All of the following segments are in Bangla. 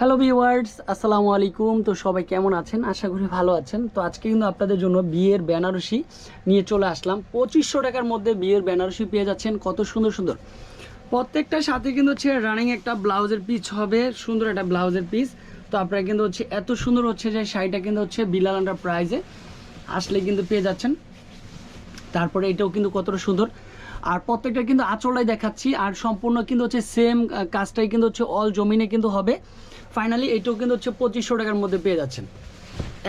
হ্যালো ভিওয়ার্স আসসালামু আলাইকুম তো সবাই কেমন আছেন? আশা করি ভালো আছেন। তো আজকে কিন্তু আপনাদের জন্য বিয়ের বেনারসি নিয়ে চলে আসলাম। পঁচিশশো টাকার মধ্যে বিয়ের বেনারসি পেয়ে যাচ্ছেন। কত সুন্দর সুন্দর। প্রত্যেকটার সাথে কিন্তু হচ্ছে রানিং একটা ব্লাউজের পিস হবে। সুন্দর একটা ব্লাউজের পিস তো আপনারা কিন্তু হচ্ছে এত সুন্দর হচ্ছে যে শাড়িটা কিন্তু হচ্ছে বিলাল আন্ডার প্রাইজে আসলে কিন্তু পেয়ে যাচ্ছেন। তারপরে এটাও কিন্তু কতটা সুন্দর। আর প্রত্যেকটা কিন্তু আঁচলটাই দেখাচ্ছি, আর সম্পূর্ণ কিন্তু হচ্ছে সেম কাজটাই কিন্তু হচ্ছে অল জমিনে কিন্তু হবে। ফাইনালি এটাও কিন্তু হচ্ছে পঁচিশশো টাকার মধ্যে পেয়ে যাচ্ছেন।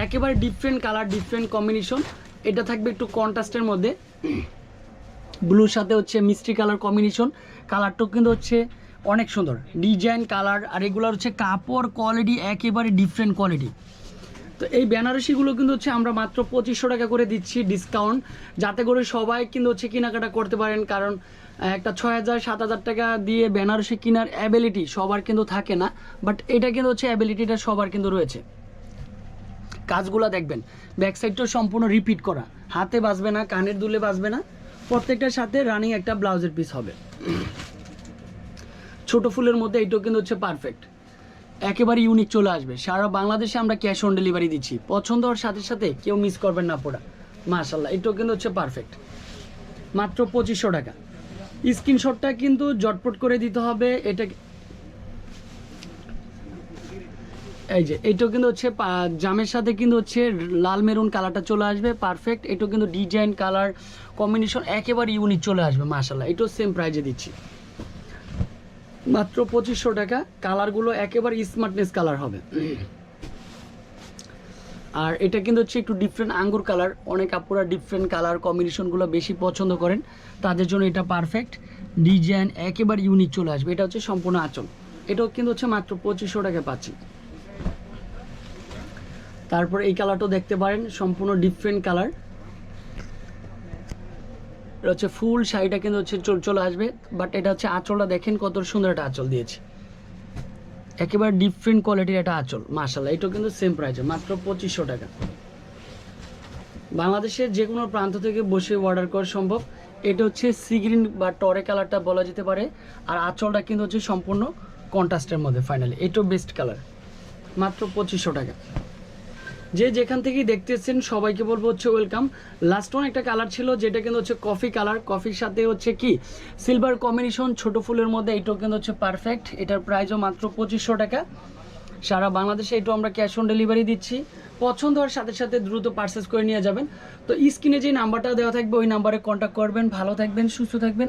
একেবারে ডিফারেন্ট কালার ডিফারেন্ট কম্বিনেশন এটা থাকবে একটু কন্ট্রাস্টের মধ্যে। ব্লুর সাথে হচ্ছে মিষ্টি কালার কম্বিনেশন কালারটাও কিন্তু হচ্ছে অনেক সুন্দর। ডিজাইন কালার আর এগুলো হচ্ছে কাপড় কোয়ালিটি একেবারে ডিফারেন্ট কোয়ালিটি তো এই বেনারসিগুলো কিন্তু হচ্ছে আমরা মাত্র পঁচিশশো টাকা করে দিচ্ছি ডিসকাউন্ট যাতে করে সবাই কিন্তু হচ্ছে কেনাকাটা করতে পারেন, কারণ একটা ছয় হাজার, সাত হাজার টাকা দিয়ে বেনারসি কেনার অ্যাবিলিটি সবার কিন্তু থাকে না বাট এটা কিন্তু হচ্ছে অ্যাবিলিটিটা সবার কিন্তু রয়েছে। কাজগুলো দেখবেন ব্যাক সাইডটাও সম্পূর্ণ রিপিট করা। হাতে বাঁচবে না, কানের দুলে বাঁচবে না, প্রত্যেকটার সাথে রানিং একটা ব্লাউজের পিস হবে। ছোট ফুলের মধ্যে এইটাও কিন্তু হচ্ছে পারফেক্ট একেবারে ইউনিক চলে আসবে। সারা বাংলাদেশে আমরা ক্যাশ অন ডেলিভারি দিচ্ছি। পছন্দ হওয়ার সাথে সাথে কেউ মিস করবেন না পড়া মাশাল্লাহ এটাও কিন্তু হচ্ছে পারফেক্ট মাত্র পঁচিশশো টাকা। স্ক্রিনশটটা কিন্তু জটপট করে দিতে হবে। এটা এই যে এটাও কিন্তু হচ্ছে জামের সাথে কিন্তু হচ্ছে লাল মেরুন কালারটা চলে আসবে পারফেক্ট এটাও কিন্তু ডিজাইন কালার কম্বিনেশন একেবারে ইউনিক চলে আসবে মাশাল্লাহ এটাও সেম প্রাইজে দিচ্ছি। মাত্র পঁচিশশো টাকা। কালারগুলো একেবারে স্মার্টনেস কালার হবে। আর এটা কিন্তু হচ্ছে একটু ডিফারেন্ট আঙ্গুর কালার অনেক আপুরা ডিফারেন্ট কালার কম্বিনেশনগুলো বেশি পছন্দ করেন। তাদের জন্য এটা পারফেক্ট ডিজাইন একেবারে ইউনিক চলে আসবে। এটা হচ্ছে সম্পূর্ণ আঁচল। এটাও কিন্তু হচ্ছে মাত্র পঁচিশশো টাকা পাচ্ছি। তারপর এই কালারটাও দেখতে পারেন। সম্পূর্ণ ডিফারেন্ট কালার এটা হচ্ছে ফুল শাড়িটা কিন্তু হচ্ছে চল- আসবে বাট এটা হচ্ছে আঁচলটা দেখেন কত সুন্দর একটা আঁচল দিয়েছে। একেবারে ডিফারেন্ট কোয়ালিটির একটা আঁচল মার্শাল্লাহ এটাও কিন্তু সেম প্রাইসে মাত্র পঁচিশশো টাকা। বাংলাদেশের যে কোনো প্রান্ত থেকে বসে অর্ডার করা সম্ভব। এটা হচ্ছে সি গ্রিন বা টরে কালারটা বলা যেতে পারে, আর আঁচলটা কিন্তু হচ্ছে সম্পূর্ণ কন্ট্রাস্টের মধ্যে ফাইনালি এটাও বেস্ট কালার মাত্র পঁচিশশো টাকা। যে যেখান থেকেই দেখতেছেন সবাইকে বলব হচ্ছে ওয়েলকাম লাস্ট ওয়ান একটা কালার ছিল, যেটা কিন্তু হচ্ছে কফি কালার কফির সাথে হচ্ছে কি? সিলভার কম্বিনেশন ছোট ফুলের মধ্যে এইটাও কিন্তু হচ্ছে পারফেক্ট এটার প্রাইসও মাত্র পঁচিশশো টাকা। সারা বাংলাদেশে এটাও আমরা ক্যাশ অন ডেলিভারি দিচ্ছি। পছন্দ হওয়ার সাথে সাথে দ্রুত পারচেস করে নিয়ে যাবেন। তো স্ক্রিনে যে নাম্বারটা দেওয়া থাকবে, ওই নাম্বারে কন্ট্যাক্ট করবেন। ভালো থাকবেন, সুস্থ থাকবেন।